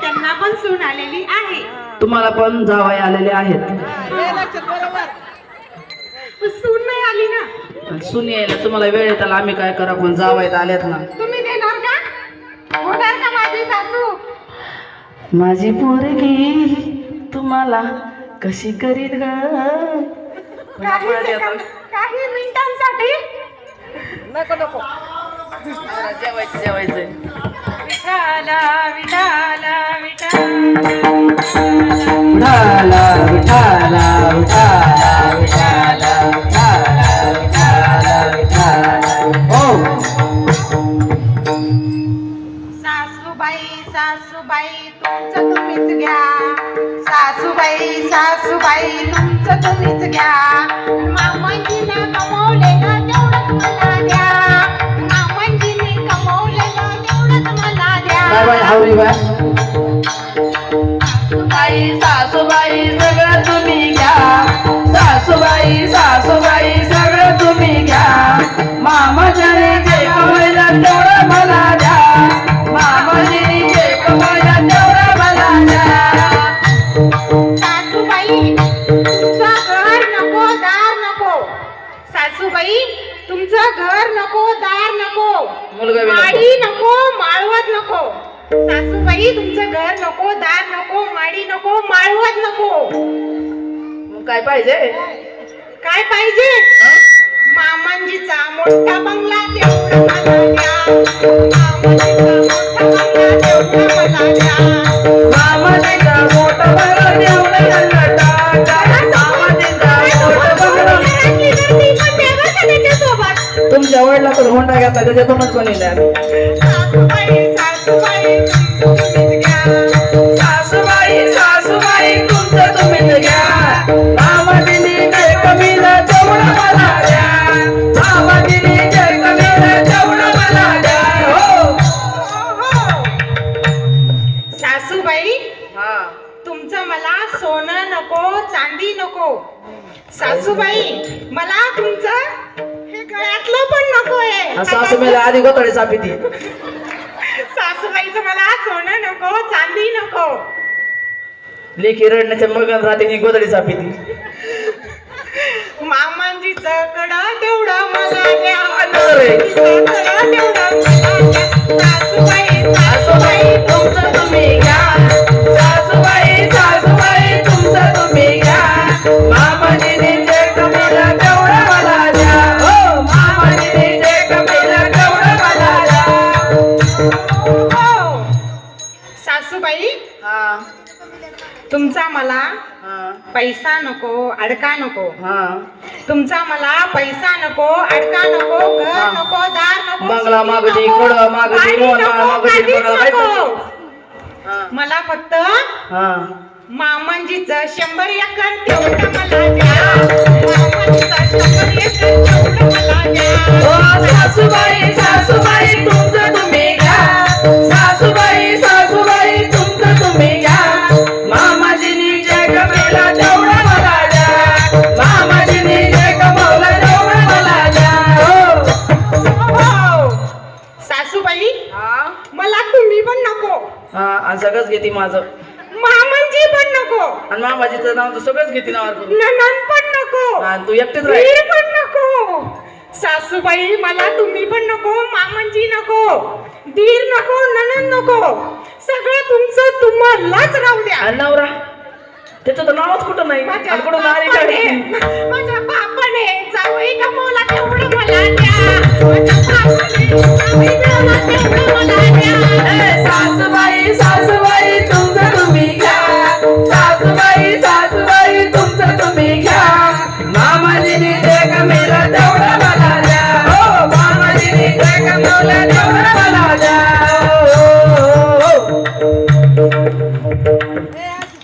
त्यांना पण सून आलेली आहे. तुम्हाला पण जावाई आलेले आहेत. सून नाही आली ना. सून यायला तुम्हाला वेळ येताला आम्ही काय करा? पण जावायत आल्यात ना. तुम्ही देणार का? होणार का माझी सासू? माझी पोरगी तुम्हाला कशी करीत ग? काही सेकंद काही मिनिटांसाठी. जेवायचं जेवायचंय विठाला विठाला विठाला. विठाला विठाला विठाला विठाला विठाला विठाला विठाला हो सासूबाई सासूबाई तुमचं तुम्हीच घ्या. सासूबाई सासूबाई तुमचं तुम्हीच घ्या. मामांजीनं कमवलेलं तेवढंच मला द्या. मामांजीने कमवलेलं तेवढंच मला द्या. सासूबाई सासूबाई सगळं तुम्ही घ्या. मामाच्याने जे कमवलं तेवढं मला द्या. मामाजीने जे कमवलं तेवढं मला द्या. सासूबाई तुमचं घर नको दार नको. सासूबाई तुमचं घर नको दार नको. माडी नको माळवत नको. सासूबाई तुमचं घर नको दार नको माडी नको माळवत नको. काय पाहिजे? काय पाहिजे? मामांजीचा मोठा बंगला तेवढा मला द्या. मामांजीचा मोठा बंगला तेवढा मला द्या. मामाजीचा मोठं बंगला टाका. मामाजीचा मोठं बंगला. तुमच्या वडिलाकडे होंडा त्याच्यातूनच बनवल्या सासूबाई. सासूबाई हा. तुमचं मला सोनं नको चांदी नको. सासूबाई मला तुमचं हे गळ्यातलं पण नको आहे. आधी गोतडे चापी ती सासूबाईचं मला सोनं नको चांदी नको. लेखी रडण्याच्या मग रात्री गोदडी चापी ती मामांजीचं कडं तेवढं मला द्या तेवढं हा. तुमचा मला पैसा नको अडका नको. हा. तुमचा मला पैसा नको अडका नको घर. नको दार नको बंगला मागणी, मला फक्त हा. मामांजीचं शंभर एकर तेवढं मला द्या. मामांजीचं शंभर एकर तेवढं मला द्या. हा सगळंच घेते माझं. मामांजी पण नको. आणि मामाजीचं नाव तर सगळंच घेते नावावर करून. ननन पण नको. आणि तू एकटीच वीर पण नको. सासूबाई मला तुम्ही पण नको मामांजी नको. दीर नको ननन नको. सगळं तुमचं तुम्हालाच राहू द्या. आणि नवरा त्याचं तर नावच कुठं नाही. माझ्या आणि कुठं नारी बापाने काढली माझ्या बापाने जावई कमवला तेवढं मला द्या. माझ्या बापाने सासूबाई सासूबाई.